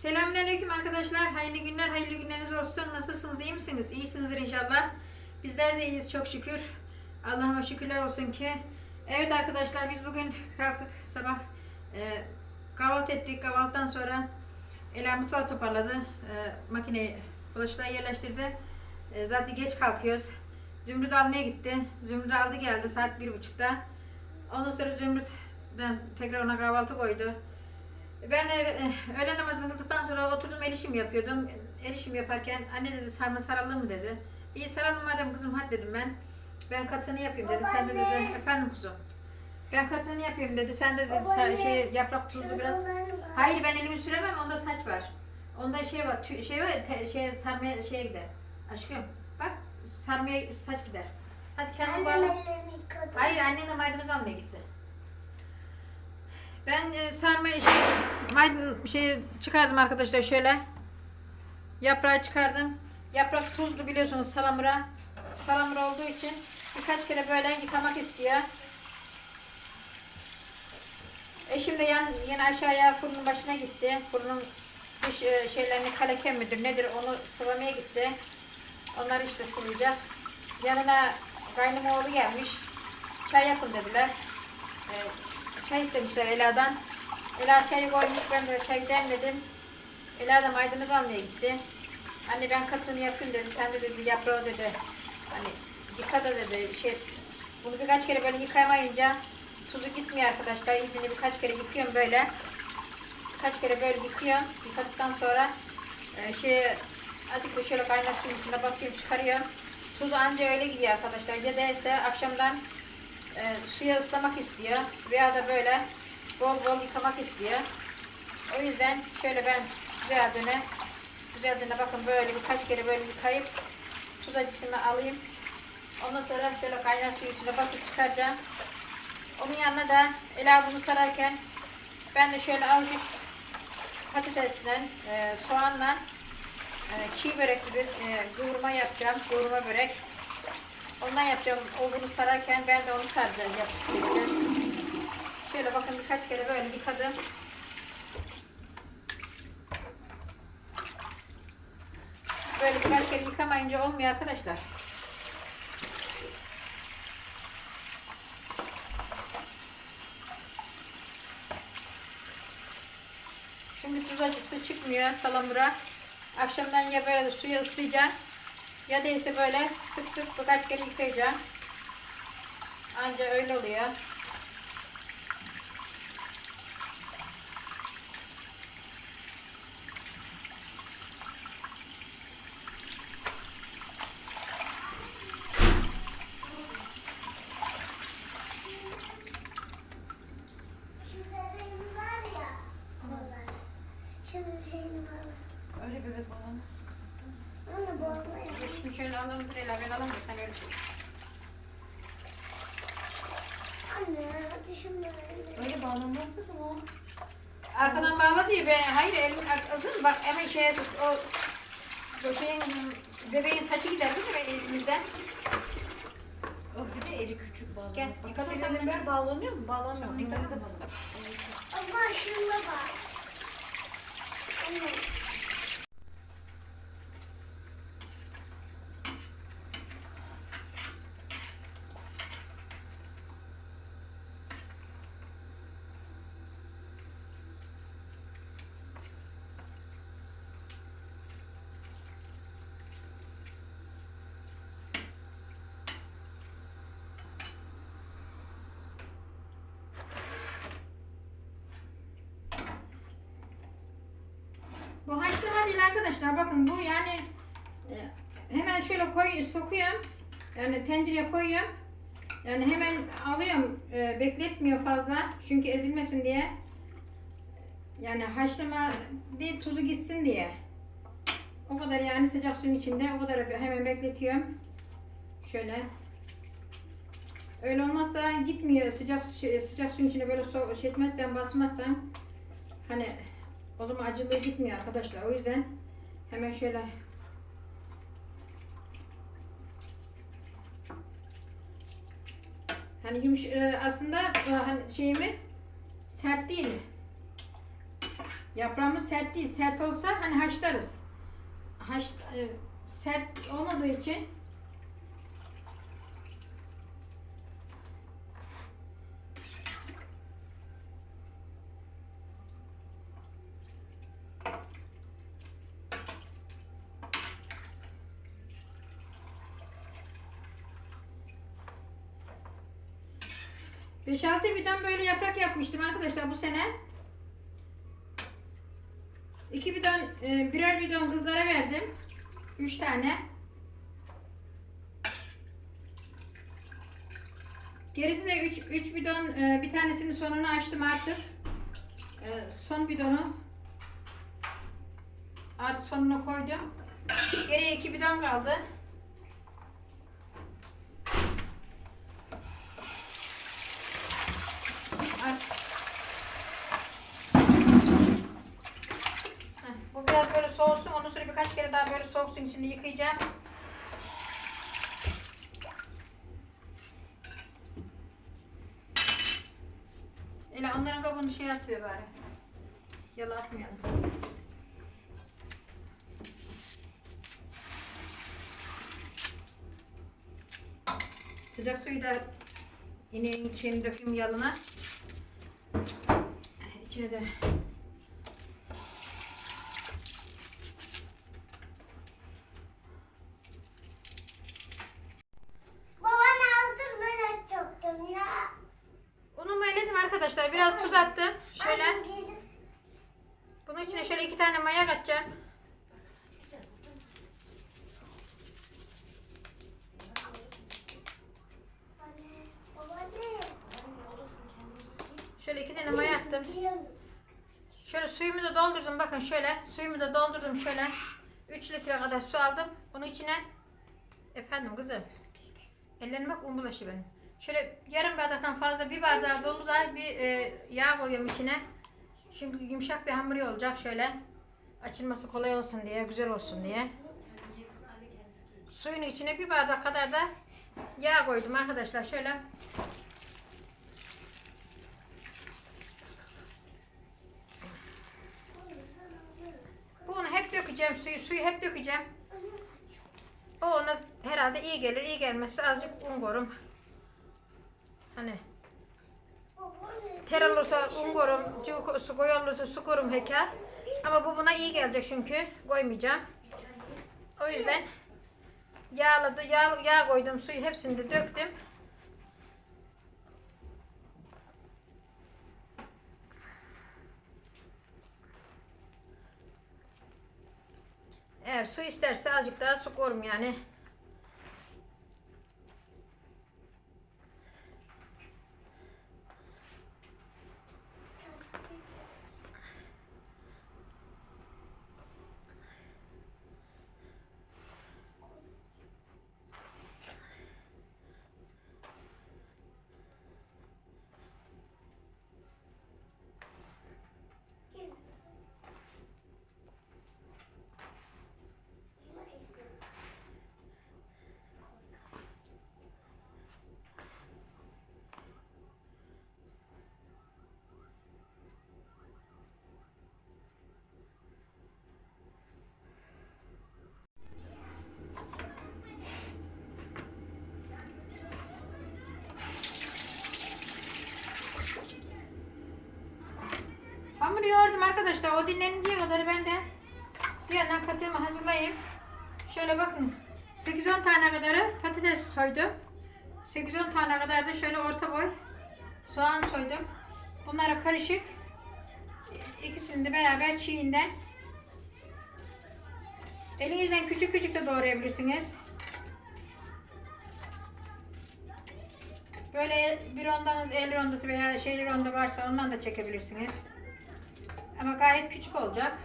Selamünaleyküm arkadaşlar. Hayırlı günler, hayırlı günleriniz olsun. Nasılsınız, iyi misiniz? İyisinizdir inşallah. Bizler de iyiyiz çok şükür. Allah'ıma şükürler olsun ki. Evet arkadaşlar biz bugün kalktık sabah e, kahvaltı ettik. Kahvaltıdan sonra Ela mutfağı toparladı. E, makineyi bulaşıkları yerleştirdi. E, zaten geç kalkıyoruz. Zümrüt almaya gitti. Zümrüt aldı geldi saat bir buçukta. Ondan sonra Zümrüt'den tekrar ona kahvaltı koydu. Ben de e, öğle namazını kıldıktan sonra oturdum el yapıyordum. El yaparken anne dedi sarma saralım mı dedi. İyi saralım madem kızım hadi dedim ben. Ben katını yapayım dedi. Sen de dedi efendim kuzum. Ben katını yapayım dedi. Sen de dedi sa- şey yaprak tuzlu biraz. Hayır ben elimi süremem onda saç var. Onda şey var tü- şey var te- şey sarmaya şeye gider. Aşkım bak sarmaya saç gider. Hadi kendin bağla. Hayır annen de maydanoz almaya gitti. Ben e, sarma şey, maydanoz şey çıkardım arkadaşlar şöyle. Yaprağı çıkardım. Yaprak tuzlu biliyorsunuz salamura. Salamura olduğu için birkaç kere böyle yıkamak istiyor. Eşim de yan, yine aşağıya fırının başına gitti. Fırının dış e, şeylerini kaleken midir nedir onu sıvamaya gitti. Onlar işte sıvayacak. Yanına kaynım oğlu gelmiş. Çay yapın dediler. Ee, çay istemişler Ela'dan. Ela çayı koymuş ben de çay demledim. Ela da maydanoz almaya gitti. Anne ben katını yapayım dedi. Sen de dedi yaprağı dedi. Hani yıka da dedi. Şey, bunu birkaç kere böyle yıkamayınca tuzu gitmiyor arkadaşlar. İyicini birkaç kere yıkıyorum böyle. Birkaç kere böyle yıkıyorum. Yıkadıktan sonra e, şey azıcık şöyle kaynar suyun içine basıyorum çıkarıyorum. Tuz anca öyle gidiyor arkadaşlar. Ya da ise akşamdan e, suya ıslamak istiyor veya da böyle bol bol yıkamak istiyor. O yüzden şöyle ben güzelce güzelce bakın böyle birkaç kere böyle yıkayıp tuz acısını alayım. Ondan sonra şöyle kaynar suyu içine basıp çıkaracağım. Onun yanına da Ela bunu sararken ben de şöyle azıcık patatesle, e, soğanla e, çiğ börek gibi e, kavurma yapacağım. Kavurma börek. Ondan yapacağım. O bunu sararken ben de onu saracağım. yapacağım. Şöyle bakın birkaç kere böyle yıkadım. Böyle birkaç kere yıkamayınca olmuyor arkadaşlar. Şimdi tuz acısı çıkmıyor salamura. Akşamdan ya böyle suya ıslayacağım ya da ise böyle sık sık birkaç kere yıkayacağım. Anca öyle oluyor. Öyle bebek olan. Şimdi şöyle alalım dur Ela ben alalım da sen öyle çek. Öyle bağlanmaz kızım o. Arkadan bağla diye be. Hayır elimin azın bak hemen şeye tut. O, şeyin bebeğin saçı gider değil mi elimizden? O bir de eli küçük bağlanıyor. Gel, Bak sen elin bunu. bağlanıyor mu? Bağlanmıyor. Da yıkadım. bağlan. Ama şuna bak. Anne. Bu haşlama değil arkadaşlar. Bakın bu yani e, hemen şöyle koy sokuyorum. Yani tencereye koyuyorum. Yani hemen alıyorum. e, bekletmiyor fazla. Çünkü ezilmesin diye. Yani haşlama değil tuzu gitsin diye. O kadar yani sıcak suyun içinde o kadar hemen bekletiyorum. Şöyle. Öyle olmazsa gitmiyor. Sıcak su- sıcak suyun içine böyle so şey etmezsen basmazsan hani zaman acılığı gitmiyor arkadaşlar. O yüzden hemen şöyle hani yumuş e, aslında hani şeyimiz sert değil. Yaprağımız sert değil. Sert olsa hani haşlarız. Haş, e, sert olmadığı için Beş altı bidon böyle yaprak yapmıştım arkadaşlar bu sene. İki bidon, e, birer bidon kızlara verdim. Üç tane. Gerisi de üç, üç bidon, e, bir tanesinin sonunu açtım artık. E, son bidonu artık sonuna koydum. Geriye iki bidon kaldı. Artık Heh, Bu biraz böyle soğusun. Ondan sonra birkaç kere daha içinde yıkayacağım. Öyle onların kabuğunu şey atıyor bari. Yala atmayalım. Sıcak suyu da ineğin şeyini dökeyim yalına. İçine de Baban aldır ben açacaktım ya. Unumu eledim arkadaşlar. Biraz tuz attım. Şöyle. Annem gelir. Bunun içine şöyle iki tane maya katacağım. Anne, babaanne. Şöyle iki tane maya attım. Geliyorum. Şöyle suyumu da doldurdum. Bakın şöyle. Suyumu da doldurdum şöyle. 3 litre kadar su aldım. Bunun içine efendim kızım. Ellerime un bulaşı benim. Şöyle yarım bardaktan fazla bir bardağı dolu da bir e, yağ koyuyorum içine. Çünkü yumuşak bir hamur olacak şöyle. Açılması kolay olsun diye, güzel olsun diye. Suyun içine bir bardak kadar da yağ koydum arkadaşlar şöyle. Bunu hep dökeceğim suyu, suyu hep dökeceğim. O ona herhalde iyi gelir, iyi gelmezse azıcık un korum. Hani ter olursa un korum, cıvık su koyu olursa su korum heka. Ama bu buna iyi gelecek çünkü koymayacağım. O yüzden yağladı, yağ, yağ koydum, suyu hepsini de döktüm. Eğer su isterse azıcık daha su korum yani. Arkadaşlar. O dinleninceye kadar ben de bir yandan katığımı hazırlayayım. Şöyle bakın. 8-10 tane kadarı patates soydum. 8-10 tane kadar da şöyle orta boy soğan soydum. Bunlara karışık. İkisini de beraber çiğinden. Elinizden küçük küçük de doğrayabilirsiniz. Böyle bir rondanız el rondası veya şeyli ronda varsa ondan da çekebilirsiniz. Ama gayet küçük olacak.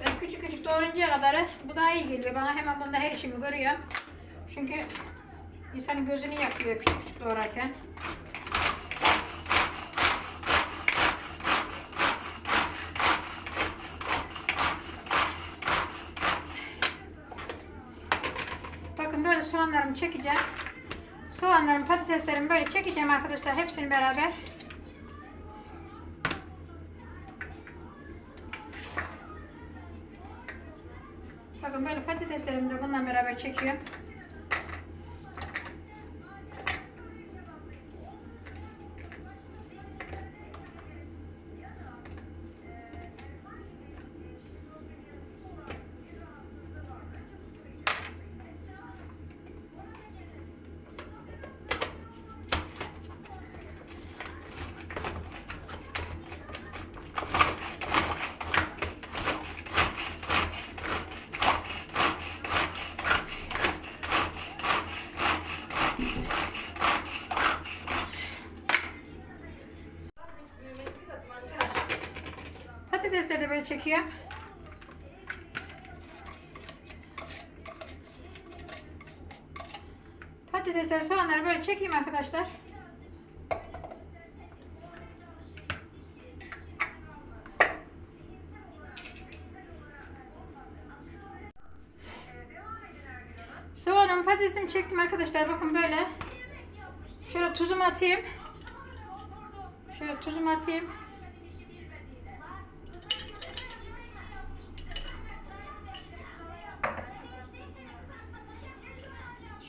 Ben küçük küçük doğrayıncaya kadar bu daha iyi geliyor. Bana hemen bunda her işimi görüyorum. Çünkü insanın gözünü yakıyor küçük küçük doğrarken. Çekeceğim. Soğanlarımı, patateslerimi böyle çekeceğim arkadaşlar. Hepsini beraber. Bakın böyle patateslerimi de bununla beraber çekiyorum. Çekiyorum. Patatesleri, soğanları böyle çekeyim arkadaşlar. Soğanımı patatesimi çektim arkadaşlar. Bakın böyle. Şöyle tuzumu atayım. Şöyle tuzumu atayım.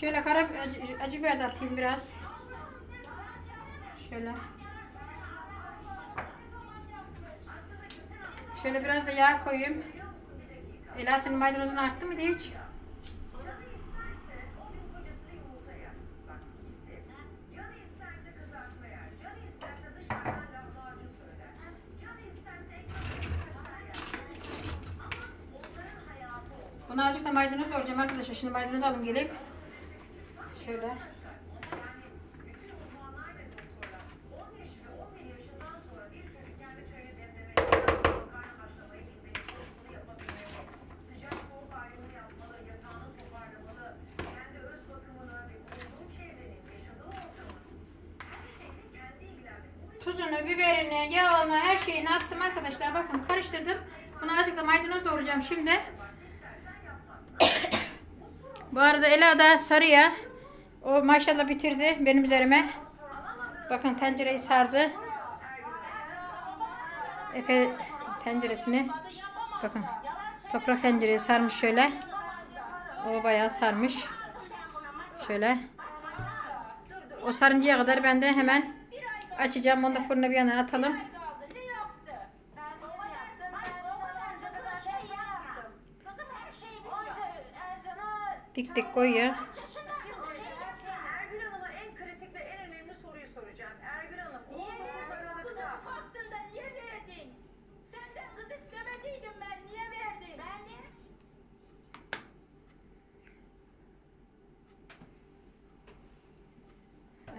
Şöyle kara acı, acı biber de atayım biraz. Şöyle. Şöyle biraz da yağ koyayım. Ela senin maydanozun arttı mı hiç? Buna azıcık da maydanoz doğrayacağım arkadaşlar. Şimdi maydanoz alayım geleyim. Şöyle. Tuzunu, biberini, yağını, her şeyini attım arkadaşlar. Bakın karıştırdım. Buna azıcık da maydanoz doğrayacağım şimdi. Bu arada Ela da sarıya. O maşallah bitirdi benim üzerime. Bakın tencereyi sardı. Efe tenceresini. Bakın toprak tencereyi sarmış şöyle. O bayağı sarmış. Şöyle. O sarıncaya kadar ben de hemen açacağım. Onu da fırına bir yana atalım. Ne yaptı? Ben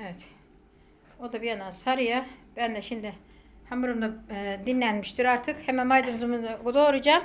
Evet. O da bir yana sarıyor. Ben de şimdi hamurum da e, dinlenmiştir artık. Hemen maydanozumu da doğrayacağım.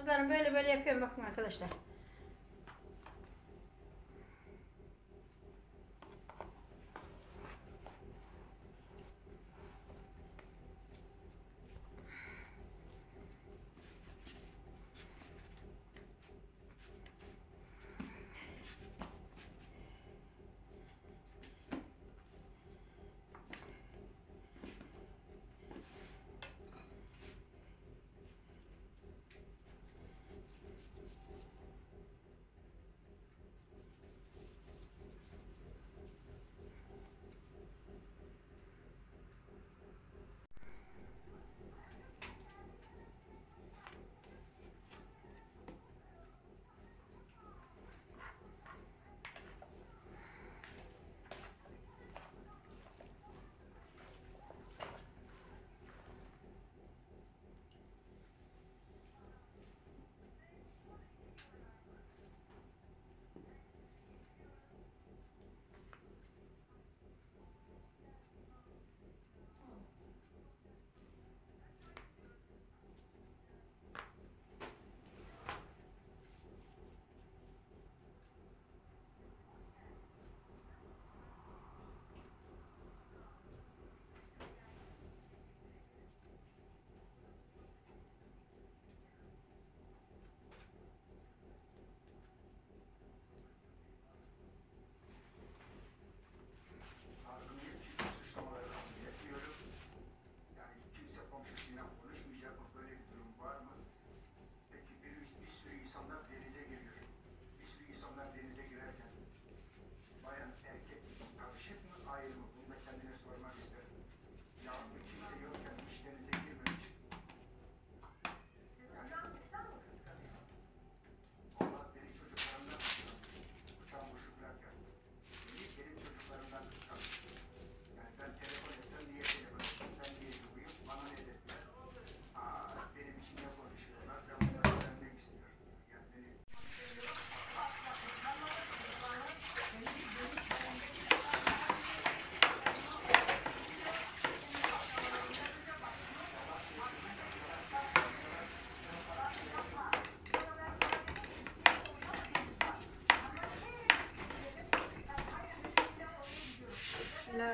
Pazılarını böyle böyle yapıyorum bakın arkadaşlar.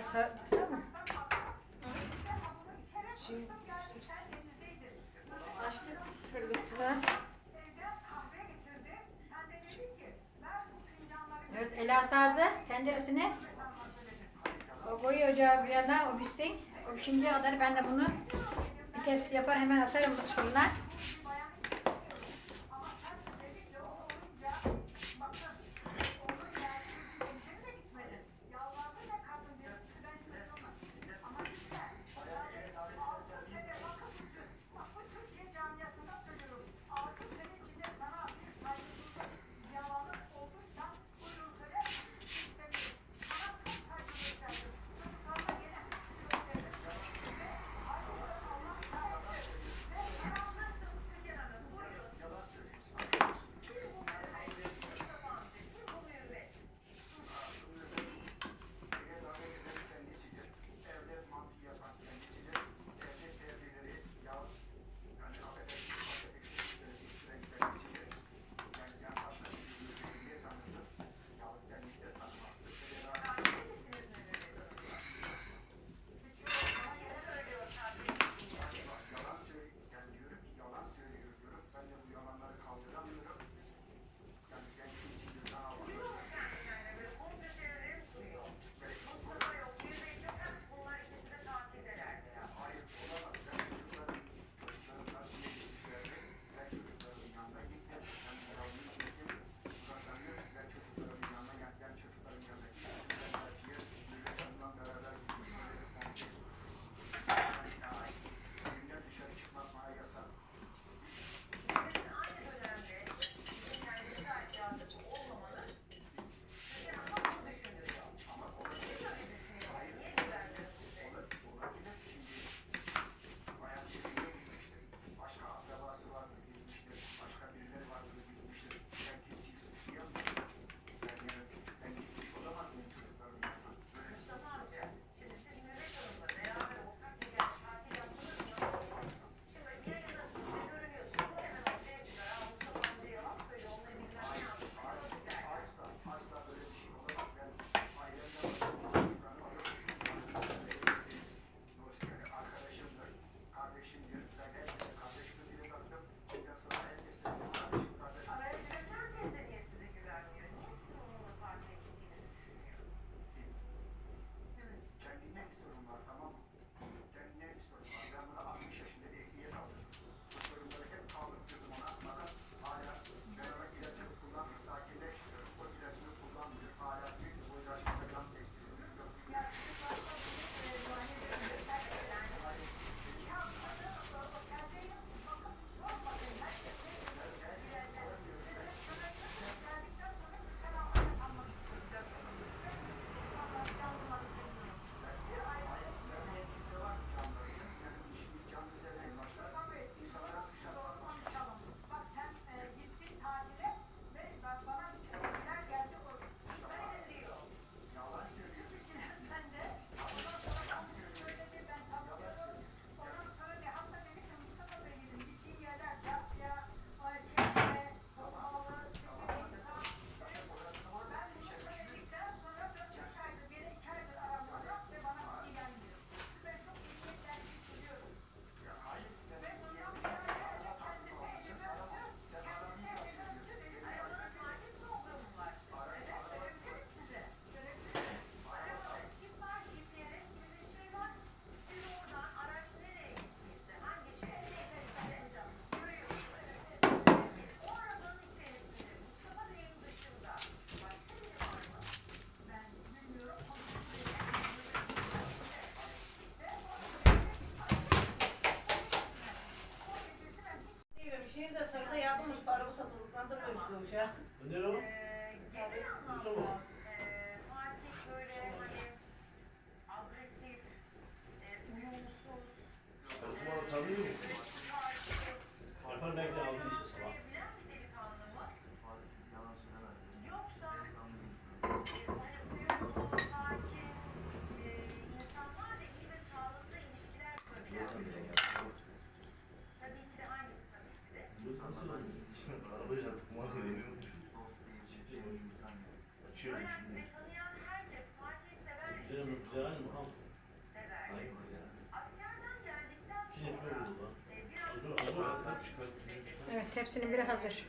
Açar bitiyor mu? Şimdi açtık. Şöyle götüren. Evet Ela sardı tenceresini. O koyu ocağı bir yana o pişsin. O pişinceye kadar ben de bunu bir tepsi yapar hemen atarım fırına. tepsinin biri hazır.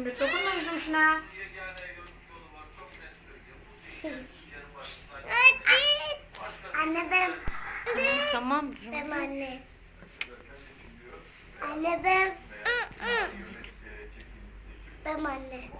Gümrük dokunma yüzüm şuna. Anne ben. Anne, tamam. Ben anne. Anne ben. Ben anne.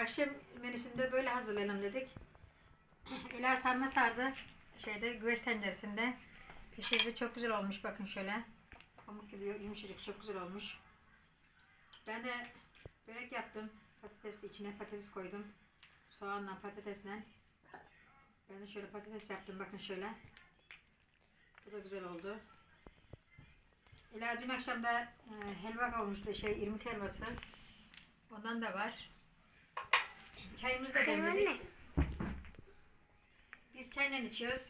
aşı menüsünde böyle hazırlayalım dedik. Ela sarma sardı. Şeyde güveç tenceresinde. Pişirdi çok güzel olmuş bakın şöyle. Pamuk gibi yumuşacık çok güzel olmuş. Ben de börek yaptım. Patatesli içine patates koydum. Soğanla patatesle. Ben de şöyle patates yaptım bakın şöyle. Bu da güzel oldu. Ela dün akşam da e, helva kavurmuştu şey irmik helvası. Ondan da var. Çayımızı da demledik. Biz çayla içiyoruz.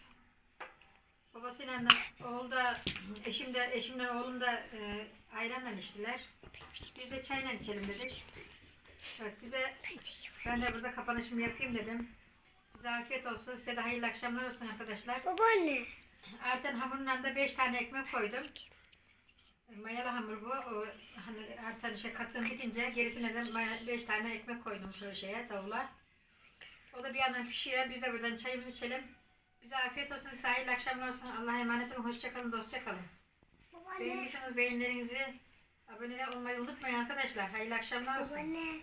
Babasıyla da, oğul da, eşim de, eşimle oğlum da e, ayranla içtiler. Biz de çayla içelim dedik. Evet bize, ben de burada kapanışımı yapayım dedim. Bize afiyet olsun, size de hayırlı akşamlar olsun arkadaşlar. Babaanne. Arten hamurundan da 5 tane ekmek koydum. Mayalı hamur bu. O, hani artan şey katığım bitince gerisine de 5 tane ekmek koydum şöyle şeye davula. O da bir yandan pişiyor. Biz de buradan çayımızı içelim. Bize afiyet olsun. Hayırlı akşamlar olsun. Allah'a emanet olun. Hoşçakalın. Dostça kalın. Babaanne. Beğendiyseniz beğenilerinizi abone olmayı unutmayın arkadaşlar. Hayırlı akşamlar olsun. Babaanne.